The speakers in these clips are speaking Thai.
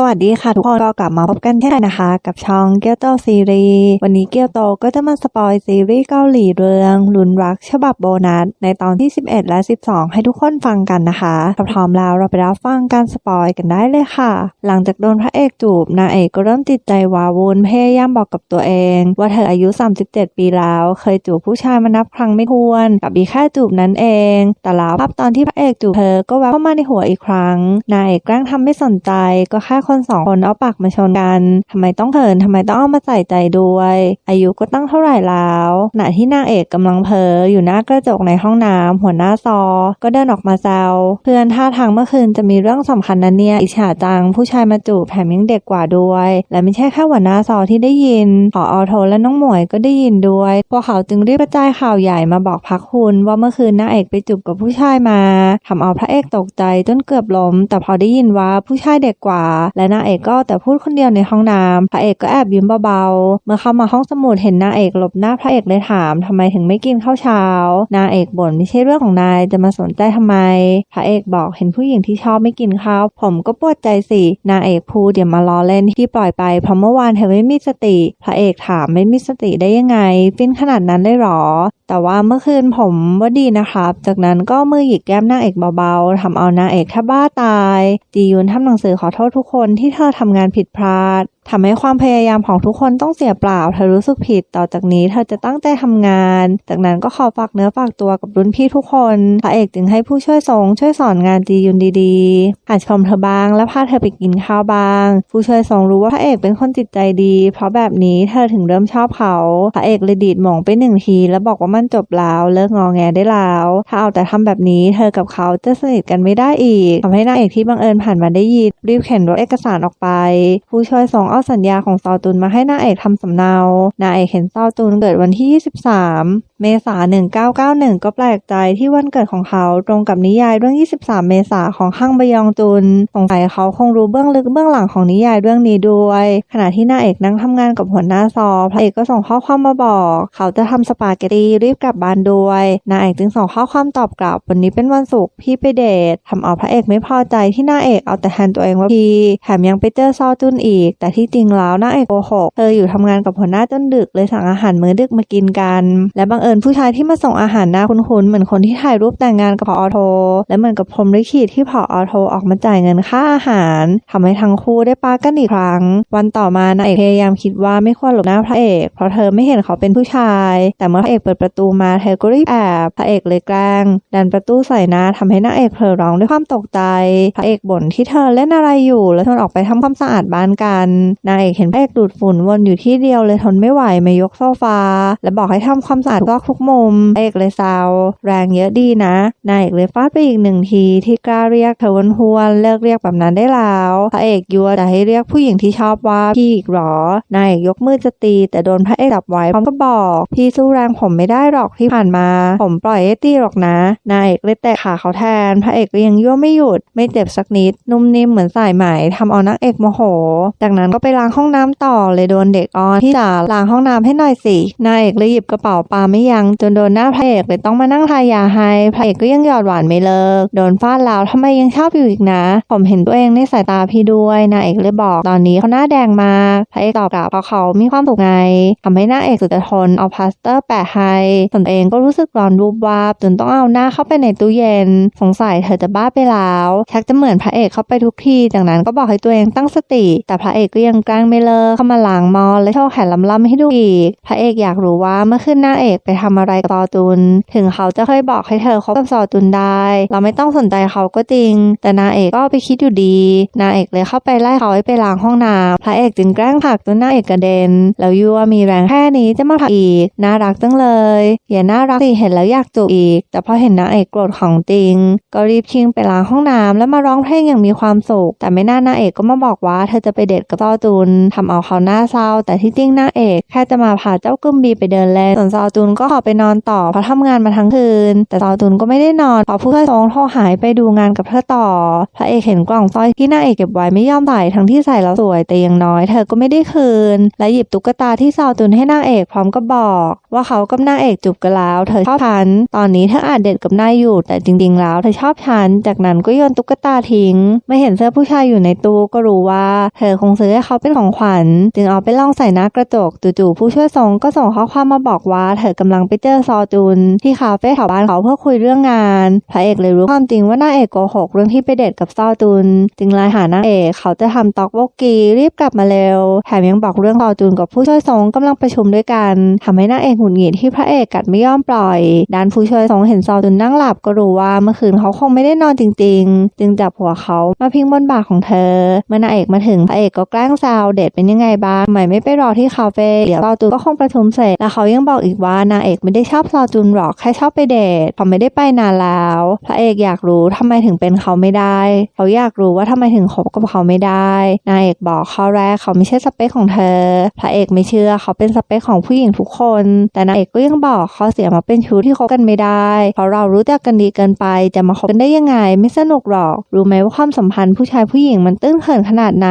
สวัสดีค่ะทุกคนก็กลับมาพบกันเช่นเคยนะคะ กับช่องเกียวโตซีรีส์วันนี้เกียวโตก็จะมาสปอยซีรีส์เกาหลีเรื่องลุนรักฉบับโบนัส ในตอนที่ 11 และ 12 ให้ทุกคนฟังกันนะคะถ้าพร้อมแล้วเราไปรับฟังการสปอยกันได้เลยค่ะ หลังจากโดนพระเอกจูบนางเอกก็เริ่มติดใจวาวุนพยายามบอกกับตัวเอง ว่าเธออายุ 37 ปีแล้ว เคยจูบผู้ชายมานับครั้งไม่ถ้วน กับอีแค่จูบนั้นเอง แต่แล้วภาพตอนที่พระเอกจูบเธอก็แวบเข้ามาในหัวอีกครั้งนางเอกแกล้งทำไม่สนใจก็แค่คนสองคนเอาปากมาชนกันทำไมต้องเขินทำไมต้องเอามาใส่ใจด้วย อายุก็ตั้งเท่าไหร่แล้วขณะที่นางเอกกำลังเพ้ออยู่หน้ากระจกในห้องน้ำหัวหน้าซอ ก็เดินออกมาแซวเพื่อนท่าทางเมื่อคืนจะมีเรื่องสำคัญนะเนี่ยอิจฉาจังผู้ชายมาจูบแถมยังเด็กกว่าด้วย และไม่ใช่แค่หัวหน้าซอที่ได้ยินผออโทและน้องหมวยก็ได้ยินด้วยพวกเขาจึงรีบกระจายข่าวใหญ่มาบอกพักคุณว่าเมื่อคืนนางเอกไปจูบกับผู้ชายมาทำเอาพระเอกตกใจจนเกือบล้ม แต่พอได้ยินว่าผู้ชายเด็กกว่าและนางเอกก็แต่พูดคนเดียวในห้องน้ำพระเอกก็แอบยิ้มเบาๆ เมื่อเข้ามาห้องสมุดเห็นนางเอกหลบหน้าพระเอกเลยถามทำไมถึงไม่กินข้าวเช้า นางเอกบ่นไม่ใช่เรื่องของนายจะมาสนใจทำไม พระเอกบอกเห็นผู้หญิงที่ชอบไม่กินข้าวผมก็ปวดใจสินางเอกพูดเดี๋ยวมาล้อเล่นที่ปล่อยไปเพราะเมื่อวานเธอไม่มีสติ พระเอกถามไม่มีสติได้ยังไงฟินขนาดนั้นได้หรอ แต่ว่าเมื่อคืนผมว่าดีนะครับ จากนั้นก็มือหยิกแก้มนางเอกเบาๆทำเอานางเอกแทบบ้าตาย จียุนทำหนังสือขอโทษทุกคนที่เธอทำงานผิดพลาด ทำให้ความพยายามของทุกคนต้องเสียเปล่า เธอรู้สึกผิด ต่อจากนี้เธอจะตั้งใจทำงาน จากนั้นก็ขอฝากเนื้อฝากตัวกับรุ่นพี่ทุกคน พระเอกจึงให้ผู้ช่วยทรงช่วยสอนงานจียุนดีๆหัดชมเธอบ้าง และพาเธอไปกินข้าวบ้าง ผู้ช่วยทรงรู้ว่าพระเอกเป็นคนจิตใจดี เพราะแบบนี้เธอถึงเริ่มชอบเขา พระเอกเลยดีดหม่งไปหนึ่งที แล้วบอกว่ามันจบแล้วเลิกงอแงได้แล้ว ถ้าเอาแต่ทำแบบนี้ เธอกับเขาจะสนิทกันไม่ได้อีกทำให้นางเอกที่บังเอิญผ่านมาได้ยินรีบเข็นรถเอกสารออกไป ผู้ช่วยทรงเอาสัญญาของซอตุนมาให้นางเอกทำสำเนา นางเอกเห็นซอตุนเกิดวันที่ 23 เมษายน 1991 ก็แปลกใจที่วันเกิดของเขาตรงกับนิยายเรื่อง 23 เมษาของข้างบยองตุน สงสัยเขาคงรู้เบื้องลึกเบื้องหลังของนิยายเรื่องนี้ด้วย ขณะที่นางเอกนั่งทำงานกับหัวหน้าซอพระเอกก็ส่งข้อความมาบอก เขาจะทำสปาเกตตีรีบกลับบ้านด้วยนางเอกจึงส่งข้อความตอบกลับวันนี้เป็นวันศุกร์พี่ไปเดททำเอาพระเอกไม่พอใจที่นางเอกเอาแต่แทนตัวเองว่าพี่แถมยังไปเจอซอจุนอีก แต่ที่จริงแล้วนางเอกโกหกเธออยู่ทำงานกับหัวหน้าจนดึกเลยสั่งอาหารมื้อดึกมากินกัน และบังเอิญผู้ชายที่มาส่งอาหารหน้าคุ้นๆเหมือนคนที่ถ่ายรูปแต่งงานกับพอโท และเหมือนกับพรมลิขิตที่พอโทออกมาจ่ายเงินค่าอาหารทำให้ทั้งคู่ได้ปากันอีกครั้ง วันต่อมานางเอกพยายามคิดว่าไม่ควรหลบหน้าพระเอกเพราะเธอไม่เห็นเขาเป็นผู้ชาย แต่เมื่อพระเอกเปิดประตูมาเธอก็รีบแอบพระเอกเลยแกล้งดันประตูใส่หน้าทำให้นางเอกเผลอร้องด้วยความตกใจ พระเอกบ่นที่เธอเล่นอะไรอยู่แล้วชวนออกไปทำความสะอาดบ้านกันนางเอกเห็นพระเอกดูดฝุ่นวนอยู่ที่เดียวเลยทนไม่ไหวมายกโซฟา และบอกให้ทำความสะอาดกอกทุกมุมพระเอกเลยแซวแรงเยอะดีนะนางเอกเลยฟาดไปอีกหนึ่งทีที่กล้าเรียกเธอวันฮวนเลิกเรียกแบบนั้นได้แล้วพระเอกยัวจะให้เรียกผู้หญิงที่ชอบว่าพี่อีกหรอนางเอกยกมือจะตี แต่โดนพระเอกจับไว้พร้อมก็บอกพี่สู้แรงผมไม่ได้หรอกที่ผ่านมา ผมปล่อยให้ตีหรอกนะ นางเอกเลยแตะขาเขาแทน พระเอกก็ยังยั่วไม่หยุด ไม่เจ็บสักนิด นุ่มนิ่มเหมือนสายไหมทำเอานางเอกโมโห จากนั้นก็ไปล้างห้องน้ำต่อเลยโดนเด็กอ้อนที่จ๋าล้างห้องน้ำให้หน่อยสินางเอกเลยหยิบกระเป๋าปาไม่ยั้งจนโดนหน้าพระเอกเลยต้องมานั่งทายาให้พระเอกก็ยังหยอดหวานไม่เลิกโดนฟาดแล้วทำไมยังชอบอยู่อีกนะ ผมเห็นตัวเองในสายตาพี่ด้วยนางเอกเลยบอกตอนนี้เขาหน้าแดงมากพระเอกตอบกลับเพราะเขามีความสุขไงทำให้หน้าเอกสุดจะทนเอาพลาสเตอร์แปะให้ส่วนเองก็รู้สึกร้อนรูปวาบจนต้องเอาหน้าเข้าไปในตู้เย็น สงสัยเธอจะบ้าไปแล้วชักจะเหมือนพระเอกเข้าไปทุกทีจากนั้นก็บอกให้ตัวเองตั้งสติ แต่พระเอกก็ยังกลางไม่เลิกเข้ามาล้างมอและโชว์แขนลำๆให้ดูอีกพระเอกอยากรู้ว่าเมื่อคืนนางเอกไปทำอะไรกับซอตุน ถึงเขาจะเคยบอกให้เธอคบกับซอตุนได้ เราไม่ต้องสนใจเขาก็จริง แต่นางเอกก็ไปคิดอยู่ดี นางเอกเลยเข้าไปไล่เขาให้ไปล้างห้องน้ำพระเอกจึงแกล้งผลักจนนางเอกกระเด็น แล้วยั่วมีแรงแค่นี้จะมาผลักอีกน่ารักจังเลยอย่าน่ารักสิเห็นแล้วอยากจูบอีก แต่พอเห็นนางเอกโกรธของจริง ก็รีบชิงไปล้างห้องน้ำแล้วมาร้องเพลงอย่างมีความสุขแต่ไม่น่านางเอกก็มาบอกว่าเธอจะไปเดทกับซอตุนทำเอาเขาหน้าเศร้า แต่ที่จริงนางเอกแค่จะมาพาเจ้ากึมบีไปเดินเล่นส่วนซอตุนก็ขอไปนอนต่อเพราะทำงานมาทั้งคืน แต่ซอจุนก็ไม่ได้นอนเพราะผู้ช่วยซงโทรหายไปดูงานกับเธอต่อพระเอกเห็นกล่องสร้อยที่นางเอกเก็บไว้ไม่ยอมใส่ทั้งที่ใส่แล้วสวยแต่ยังน้อยเธอก็ไม่ได้คืน และหยิบตุ๊กตาที่ซอจุนให้นางเอกพร้อมกับบอก ว่าเขากับนางเอกจูบกันแล้ว เธอชอบฉันตอนนี้เธออาจเด็ดกับนายอยู่ แต่จริง ๆ แล้วเธอชอบฉันจากนั้นก็โยนตุ๊กตาทิ้ง ไม่เห็นเสื้อผู้ชายอยู่ในตู้ก็รู้ว่า เธอคงซื้อให้เขาเป็นของขวัญ จึงเอาไปลองใส่หน้ากระจกจู่ๆผู้ช่วยส่งก็ส่งข้อความมาบอกว่าเธอกำลังไปเจอซอจุน ที่คาเฟ่แถวบ้านเขาเพื่อคุยเรื่องงานพระเอกเลยรู้ความจริงว่านางเอกโกหกเรื่องที่ไปเดทกับซอจุน จึงไลน์หานางเอกเขาจะทำตอกโบกีรีบกลับมาเร็วแถมยังบอกเรื่องซอจุนกับผู้ช่วยส่งกำลังประชุมด้วยกันทำให้นางเอกหงุดหงิดที่พระเอกกัดไม่ยอมปล่อยด้านผู้ช่วยส่งเห็นซอจุนนั่งหลับก็รู้ว่าเมื่อคืนเขาคงไม่ได้นอนจริง ๆ จึงจับหัวเขามาพิงบนบ่าของเธอ เมื่อนางเอกมาถึงพระเอกก็แกล้งแซวเดทเป็นยังไงบ้างทำไมไม่ไปรอที่คาเฟ่เดี๋ยวซอจุนก็คงประชุมเสร็จ แล้วเขายังบอกอีกว่านางเอกไม่ได้ชอบซอจุนหรอกแค่ชอบไปเดทเขาไม่ได้ไปนานแล้วพระเอกอยากรู้ทำไมถึงเป็นเขาไม่ได้ เขาอยากรู้ว่าทำไมถึงคบกับเขาไม่ได้นางเอกบอกข้อแรกเขาไม่ใช่สเปคของเธอ พระเอกไม่เชื่อเขาเป็นสเปคของผู้หญิงทุกคน แต่นางเอกก็ยังบอกข้อเสียมาเป็นชู้ที่คบกันไม่ได้เพราะเรารู้จักกันดีเกินไปจะมาคบกันได้ยังไง ไม่สนุกหรอก รู้ไหมว่าความสัมพันธ์ผู้ชายผู้หญิงมันตื้นเขินขนาดไหน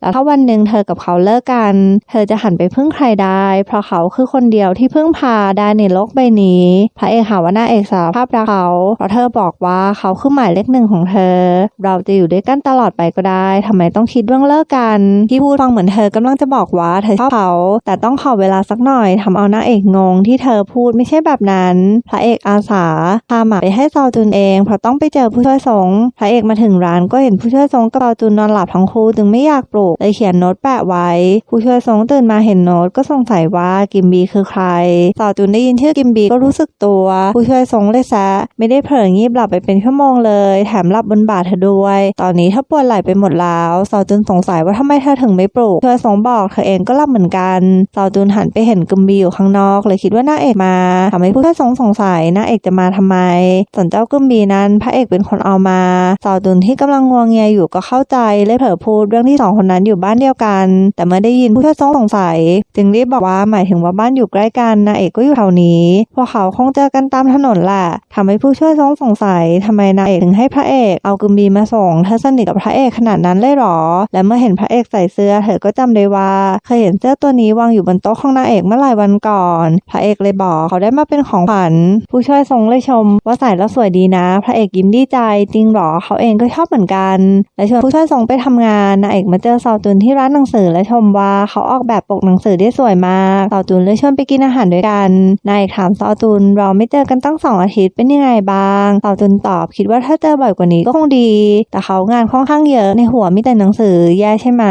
แล้วถ้าวันหนึ่งเธอกับเขาเลิกกัน เธอจะหันไปพึ่งใครได้ เพราะเขาคือคนเดียวที่พึ่งพาได้ในโลกใบนี้ พระเอกหาว่านาเอกสารภาพรักเขาเพราะเธอบอกว่าเขาคือหมายเลขหนึ่งของเธอ เราจะอยู่ด้วยกันตลอดไปก็ได้ทำไมต้องคิดเรื่องเลิกกันที่พูดฟังเหมือนเธอกำลังจะบอกว่าเธอชอบเขา แต่ต้องขอเวลาสักหน่อยทำเอานาเอกงงที่เธอพูดไม่ใช่แบบนั้น พระเอกอาสาพาหมาไปให้ซอจุนเอง เพราะต้องไปเจอผู้ช่วยสงพระเอกมาถึงร้านก็เห็นผู้ช่วยสงกับซอจุนนอนหลับทั้งคู่จึงไม่อยากปลุกเลยเขียนโน้ตแปะไว้ ผู้ช่วยสงตื่นมาเห็นโน้ตก็สงสัยว่ากิมบีคือใครซอจุนได้ยินชื่อกิมบีก็รู้สึกตัว ผู้ช่วยสงเลยแซะไม่ได้เผลองีบหลับไปเป็นชั่วโมงเลย แถมหลับบนบ่าเธอด้วย ตอนนี้เธอปวดไหล่ไปหมดแล้วซอจุนสงสัยว่าทำไมเธอถึงไม่ปลุกผู้ช่วยสงบอกเธอเองก็หลับเหมือนกันซอจุนหันไปเห็นกิมบีอยู่ข้างนอก เลยคิดว่านางเอกมาทำให้ผู้ช่วยสงสงสัยนางเอกจะมาทำไมส่วนเจ้ากิมบีนั้นพระเอกเป็นคนเอามาซอจุนที่กำลังงวงเงียอยู่ก็เข้าใจเลยเผลอพูดเรื่องที่สองคนนั้นอยู่บ้านเดียวกัน แต่เมื่อได้ยินผู้ช่วยสงสงสัย จึงรีบบอกว่าหมายถึงว่าบ้านอยู่ใกล้กันนางเอกก็อยู่แถวนี้ พวกเขาคงเจอกันตามถนนแหละทำให้ผู้ช่วยสงสงสัยทำไมนางเอกถึงให้พระเอกเอากิมบีมาส่งเธอสนิทกับพระเอกขนาดนั้นเลยหรอ และเมื่อเห็นพระเอกใส่เสื้อเธอก็จำได้ว่า เคยเห็นเสื้อตัวนี้วางอยู่บนโต๊ะของนางเอกเมื่อหลายวันก่อน พระเอกเลยบอกเขาได้มาเป็นของขวัญผู้ช่วยทรงเลยชม ว่าใส่แล้วสวยดีนะ พระเอกยิ้มดีใจจริงหรอเขาเองก็ชอบเหมือนกัน และชวนผู้ช่วยทรงไปทำงานนางเอกมาเจอซาวตุนที่ร้านหนังสือและชมว่าเขาออกแบบปกหนังสือได้สวยมากซาวตุนเลยชวนไปกินอาหารด้วยกันนายเอกถามซาวตุนเราไม่เจอกันตั้งสองอาทิตย์เป็นยังไงบ้างซาวตุนตอบคิดว่าถ้าเจอบ่อยกว่านี้ก็คงดี แต่เขางานค่อนข้างเยอะในหัวมีแต่หนังสือแย่ใช่ไหม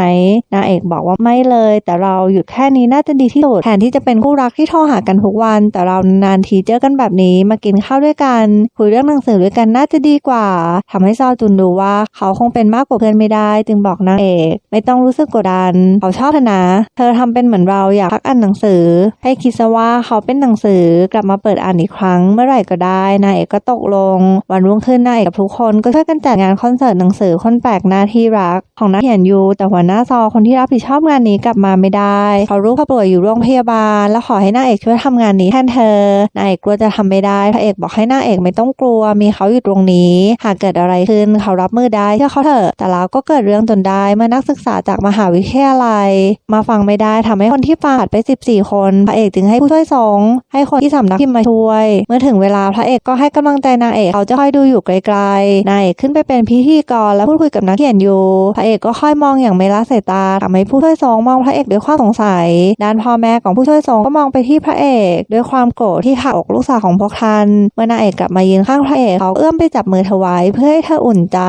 นางเอกบอกว่าไม่เลย แต่เราหยุดแค่นี้น่าจะดีที่สุดแทนที่จะเป็นคู่รักที่โทรหากันทุกวัน แต่เรานานทีเจอกันแบบนี้มากินข้าวด้วยกัน คุยเรื่องหนังสือด้วยกันน่าจะดีกว่าทำให้ซาวจุนดูว่าเขาคงเป็นมากกว่าเพื่อนไม่ได้ จึงบอกนางเอก ไม่ต้องรู้สึกกดดันเขาชอบเธอนะ เธอทำเป็นเหมือนเราอยากพักอ่านหนังสือ ให้คิดซะว่าเขาเป็นหนังสือกลับมาเปิดอ่านอีกครั้งเมื่อไหร่ก็ได้นายเอกก็ตกลง วันรุ่งขึ้นนายเอกกับทุกคนก็ช่วยกันจัดงานคอนเสิร์ตหนังสือคนแปลกหน้าที่รัก ของนักเขียนยูแต่หัวหน้าซอคนที่รับผิดชอบงานนี้กลับมาไม่ได้เขารู้เขาป่วยอยู่โรงพยาบาล แล้วขอให้นางเอกช่วยทำงานนี้แทนเธอนางเอกกลัวจะทำไม่ได้พระเอกบอกให้นางเอกไม่ต้องกลัว มีเขาอยู่ตรงนี้ หากเกิดอะไรขึ้นเขารับมือได้เชื่อเขาเถอะแต่แล้วก็เกิดเรื่องจนได้เมื่อนักศึกษาจากมหาหาวิทยาลัย มาฟังไม่ได้ทำให้คนที่ฟาดไป 14 คน พระเอกจึงให้ผู้ช่วยสงให้คนที่สำนักพิมพ์มาช่วย เมื่อถึงเวลาพระเอกก็ให้กำลังใจนางเอกเขาจะคอยดูอยู่ไกลๆนางเอกขึ้นไปเป็นพิธีกรและพูดคุยกับนักเขียนอยู่ พระเอกก็ค่อยมองอย่างไม่ละสายตาทำให้ผู้ช่วยสงมองพระเอกด้วยความสงสัย ด้านพ่อแม่ของผู้ช่วยสงก็มองไปที่พระเอก ด้วยความโกรธที่หักอกลูกสาวของพวกท่านเมื่อนางเอกกลับมายืนข้างพระเอกเขาเอื้อมไปจับมือเธอไว้เพื่อให้เธออุ่นใจ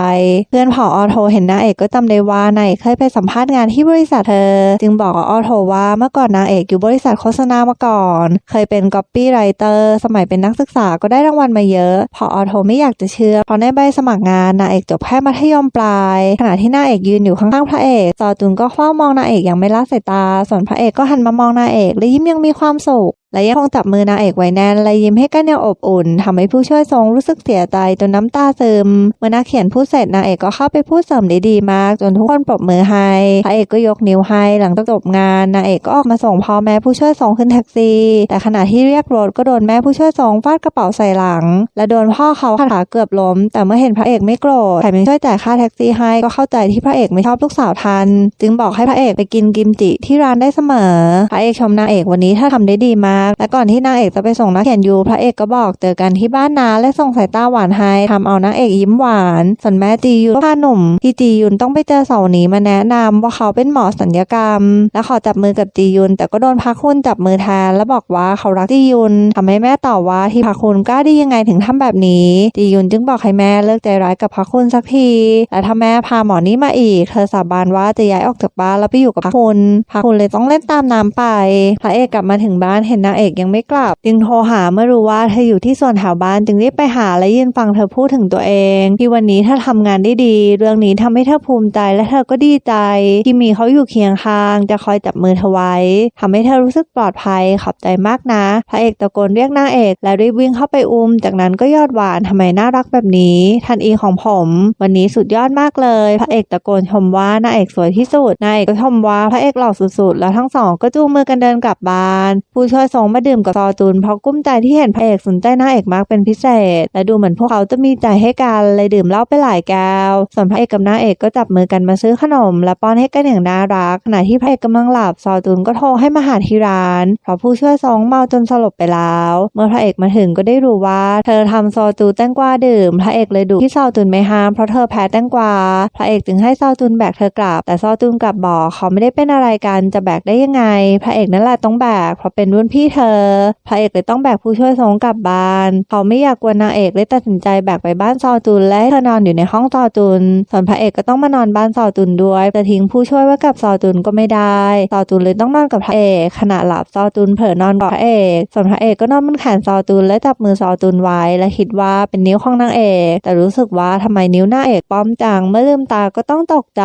เพื่อนผออโทเห็นนางเอกก็จำได้ว่านางเอกเคยไปสัมภาษณ์งานที่บริษัทเธอ จึงบอกกับออโทว่าเมื่อก่อนนางเอกอยู่บริษัทโฆษณามาก่อน เคยเป็นก๊อปปี้ไรเตอร์สมัยเป็นนักศึกษาก็ได้รางวัลมาเยอะ พอออโทไม่อยากจะเชื่อเพราะในใบสมัครงานนางเอกจบแค่มัธยมปลาย ขณะที่นางเอกยืนอยู่ข้างๆพระเอกซอจุนก็เฝ้ามองนางเอกอย่างไม่ละสายตา ส่วนพระเอกก็หันมามองนางเอกและยิ้มยังมีความสุข และยังคงจับมือนางเอกไว้แน่นและยิ้มให้กันอย่างอบอุ่นทำให้ผู้ช่วยทรงรู้สึกเสียใจจนน้ำตาซึม เมื่อนักเขียนพูดเสร็จนางเอกก็เข้าไปพูดเสริมได้ดีมาก จนทุกคนปรบมือให้พระเอกก็ยกนิ้วให้หลังจบงานนางเอกก็ออกมาส่งพ่อแม่ผู้ช่วยทรงขึ้นแท็กซี่ แต่ขณะที่เรียกรถก็โดนแม่ผู้ช่วยทรงฟาดกระเป๋าใส่หลัง และโดนพ่อเขาขาเกือบล้ม แต่เมื่อเห็นพระเอกไม่โกรธแถมยังช่วยจ่ายค่าแท็กซี่ให้ก็เข้าใจที่พระเอกไม่ชอบลูกสาวทัน จึงบอกให้พระเอกไปกินกิมจิที่ร้านได้เสมอพระเอกชมนางเอกวันนี้ถ้าทำได้ดีมากและก่อนที่นางเอกจะไปส่งนักเขียนยูพระเอกก็บอกเจอกันที่บ้านนาและส่งสายตาหวานให้ทำเอานางเอกยิ้มหวานส่วนแม่จียุนพาหนุ่มที่จียุนต้องไปเจอเสาหนีมาแนะนำว่าเขาเป็นหมอสัญญกรรม และขอจับมือกับจียุนแต่ก็โดนพักคุณจับมือแทนและบอกว่าเขารักจียุนทำให้แม่ตอบว่าที่พักคุณกล้าได้ยังไงถึงทำแบบนี้จียุนจึงบอกให้แม่เลิกใจร้ายกับพักคุณสักทีและถ้าแม่พาหมอนี่มาอีก เธอสาบานว่าจะย้ายออกจากบ้านแล้วไปอยู่กับพักคุณพักคุณเลยต้องเล่นตามน้ำไปพระเอกกลับมาถึงบ้านเห็นนางเอกยังไม่กลับ จึงโทรหาเมื่อรู้ว่าเธออยู่ที่ส่วนแถวบ้านจึงรีบไปหาและยืนฟังเธอพูดถึงตัวเอง ที่วันนี้เธอทำงานได้ดี เรื่องนี้ทำให้เธอภูมิใจและเธอก็ดีใจ ที่มีเขาอยู่เคียงข้าง จะคอยจับมือเธอไว้ทำให้เธอรู้สึกปลอดภัยขอบใจมากนะพระเอกตะโกนเรียกนางเอก และรีบวิ่งเข้าไปอุ้ม จากนั้นก็ยอดหวานทำไมน่ารักแบบนี้ ทันอีของผม วันนี้สุดยอดมากเลย พระเอกตะโกนชมว่านางเอกสวยที่สุดนางเอกก็ชมว่าพระเอกหล่อสุดๆ แล้วทั้งสองก็จูงมือกันเดินกลับบ้าน ผู้ช่วยทรงมาดื่มกับซอจุนเพราะกุ้มใจที่เห็นพระเอกสนใจนางเอกมากเป็นพิเศษ และดูเหมือนพวกเขาจะมีใจให้กันเลยดื่มเหล้าไปหลายแก้วส่วนพระเอกกับนางเอกก็จับมือกันมาซื้อขนม และป้อนให้กันอย่างน่ารักขณะที่พระเอกกำลังหลับซอจุนก็โทรให้มาหาที่ร้าน เพราะผู้ช่วยทรงเมาจนสลบไปแล้ว เมื่อพระเอกมาถึงก็ได้รู้ว่า เธอทำซอจูแตงกวาดื่ม พระเอกเลยดุที่ซอจุนไม่ห้ามเพราะเธอแพ้แตงกวาพระเอกจึงให้ซอจุนแบกเธอกลับ แต่ซอจุนกลับบอกเขาไม่ได้เป็นอะไรกันจะแบกได้ยังไง พระเอกนั่นแหละต้องแบกเพราะเป็นรุ่นพี่เธอ พระเอกเลยต้องแบกผู้ช่วยทรงกลับบ้าน เขาไม่อยากกวนนางเอกเลยตัดสินใจแบกไปบ้านซอจุนและเธอนอนอยู่ในห้องซอจุน ส่วนพระเอกก็ต้องมานอนบ้านซอจุนด้วยแต่ทิ้งผู้ช่วยไว้กับซอจุนก็ไม่ได้ซอจุนเลยต้องนอนกับพระเอกขณะหลับซอจุนเผลอนอนกับพระเอกส่วนพระเอกก็นอนบนแขนซอจุนและจับมือซอจุนไว้และคิดว่าเป็นนิ้วของนางเอก แต่รู้สึกว่าทำไมนิ้วหน้าเอกป้อมจังเมื่อลืมตาก็ต้องตกใจ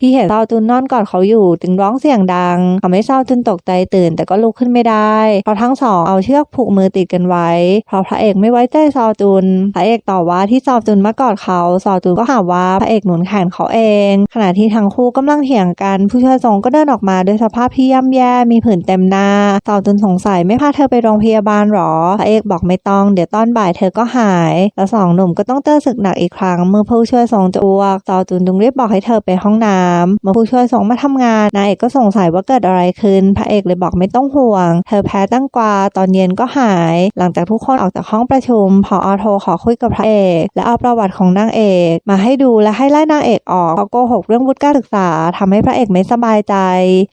ที่เห็นซอจุนนอนกอดเขาอยู่จึงร้องเสียงดังทำให้ซอจุนตกใจตื่น แต่ก็ลุกขึ้นไม่ได้เพราทั้งสองเอาเชือกผูกมือติดกันไว้ เพราะพระเอกไม่ไว้ใจซอจุน พระเอกต่อว่าที่ซอจุนมากอดเขาซอจุนก็หาว่าพระเอกหนุนแขนเขาเอง ขณะที่ทั้งคู่กำลังเถียงกัน ผู้ช่วยทรงก็เดินออกมาด้วยสภาพที่ย่ำแย่มีผื่นเต็มหน้าซอจุนสงสัยไม่พาเธอไปโรงพยาบาลหรอ พระเอกบอกไม่ต้อง เดี๋ยวตอนบ่ายเธอก็หาย แล้วสองหนุ่มก็ต้องเจอศึกหนักอีกครั้ง เมื่อผู้ช่วยทรงจะอ้วกซอจุนจึงรีบบอกให้เธอไปห้องน้ำเมื่อผู้ช่วยทรงมาทำงานนายเอกก็สงสัยว่าเกิดอะไรขึ้น พระเอกเลยบอกไม่ต้องห่วง เธอแพ้ตั้งกวาตอนเย็นก็หาย หลังจากทุกคนออกจากห้องประชุมพออโทรขอคุยกับพระเอก และเอาประวัติของนางเอก มาให้ดูและให้ไล่นางเอกออกเพราะโกหกเรื่องวุฒิการศึกษาทำให้พระเอกไม่สบายใจ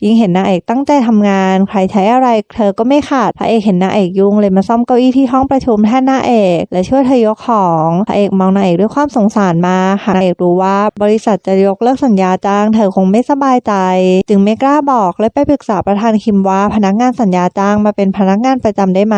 ยิ่งเห็นนางเอกตั้งใจทำงาน ใครใช้อะไรเธอก็ไม่ขาดพระเอกเห็นนางเอกยุ่งเลยมาซ่อมเก้าอี้ที่ห้องประชุมแทนนางเอก และช่วยเธอยกของพระเอกมองนางเอกด้วยความสงสารมาหากนางเอกรู้ว่าบริษัทจะยกเลิกสัญญาจ้าง เธอคงไม่สบายใจ จึงไม่กล้าบอกและไปปรึกษาประธานคิมว่าพนักงานสัญญาจ้างมาเป็นพนักงานประจำได้ไหม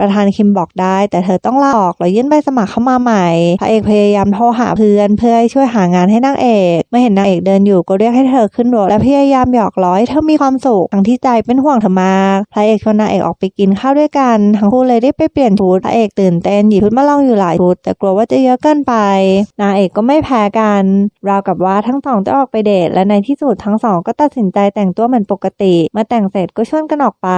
ประธานคิมบอกได้ แต่เธอต้องลาออกแล้วยื่นใบสมัครเข้ามาใหม่ พระเอกพยายามโทรหาเพื่อนเพื่อให้ช่วยหางานให้นางเอกเมื่อเห็นนางเอกเดินอยู่ก็เรียกให้เธอขึ้นรถและพยายามหยอกล้อให้เธอมีความสุขทั้งที่ใจเป็นห่วงเธอมากพระเอกชวนนางเอกออกไปกินข้าวด้วยกัน ทั้งคู่เลยได้ไปเปลี่ยนชุดพระเอกตื่นเต้นหยิบชุดมาลองอยู่หลายชุดแต่กลัวว่าจะเยอะเกินไปนางเอกก็ไม่แพ้กันราวกับว่าทั้งสองจะออกไปเดทและในที่สุดทั้งสองก็ตัดสินใจแต่งตัวเหมือนปกติเมื่อแต่งเสร็จก็ชวนกันออกไป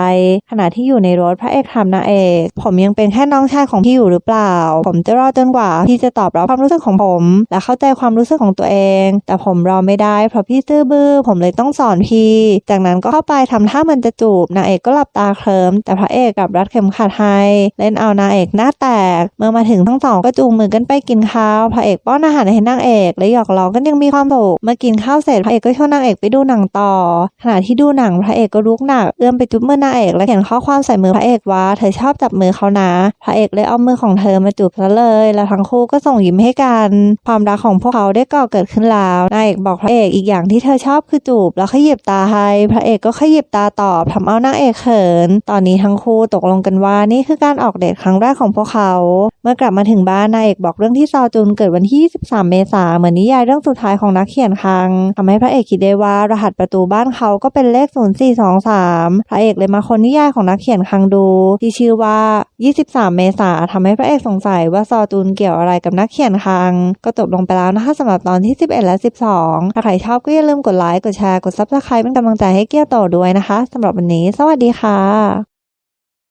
ขณะที่อยู่ในรถพระเอกถามนางเอกผมยังเป็นแค่น้องชายของพี่อยู่หรือเปล่า ผมจะรอจนกว่าพี่จะตอบรับความรู้สึกของผม และเข้าใจความรู้สึกของตัวเอง แต่ผมรอไม่ได้เพราะพี่ซื่อบื้อ ผมเลยต้องสอนพี่ จากนั้นก็เข้าไปทำท่ามันจะจูบนางเอกก็หลับตาเคลิมแต่พระเอกกับรัดเข็มขัดให้เล่นเอานางเอกหน้าแตก เมื่อมาถึงทั้งสองก็จูงมือกันไปกินข้าวพระเอกป้อนอาหารให้นางเอกและหยอกล้อกันยังมีความสุขเมื่อกินข้าวเสร็จพระเอกก็ชวนนางเอกไปดูหนังต่อขณะที่ดูหนังพระเอกก็ลุกหนักเอื้อมไปจุ๊บมือนางเอกและเขียนข้อความใส่มือพระเอกว่าเธอชอบจับมือเขานะ พระเอกเลยเอามือของเธอมาจูบซะเลย แล้วทั้งคู่ก็ส่งยิ้มให้กัน ความรักของพวกเขาได้ก่อเกิดขึ้นแล้วนางเอกบอกพระเอกอีกอย่างที่เธอชอบคือจูบ แล้วขยิบตาให้พระเอกก็ขยิบตาตอบทำเอานางเอกเขิน ตอนนี้ทั้งคู่ตกลงกันว่านี่คือการออกเดทครั้งแรกของพวกเขา เมื่อกลับมาถึงบ้านนางเอกบอกเรื่องที่ซอจุนเกิดวันที่ 23 เมษายนเหมือนนิยายเรื่องสุดท้ายของนักเขียนคังทำให้พระเอกคิดได้ว่ารหัสประตูบ้านเขาก็เป็นเลข 0423 พระเอกเลยมาคนนิยายของนักเขียนขียนคังดู ที่ชื่อว่า 23 เมษาทำให้พระเอกสงสัยว่าซอจูนเกี่ยวอะไรกับนักเขียนคัง ก็จบลงไปแล้วนะคะสำหรับตอนที่ 11 และ 12 ถ้าใครชอบก็อย่าลืมกดไลค์ กดแชร์ กดซับสไครป์เป็นกำลังใจให้เกียวโตด้วยนะคะสำหรับวันนี้ สวัสดีค่ะ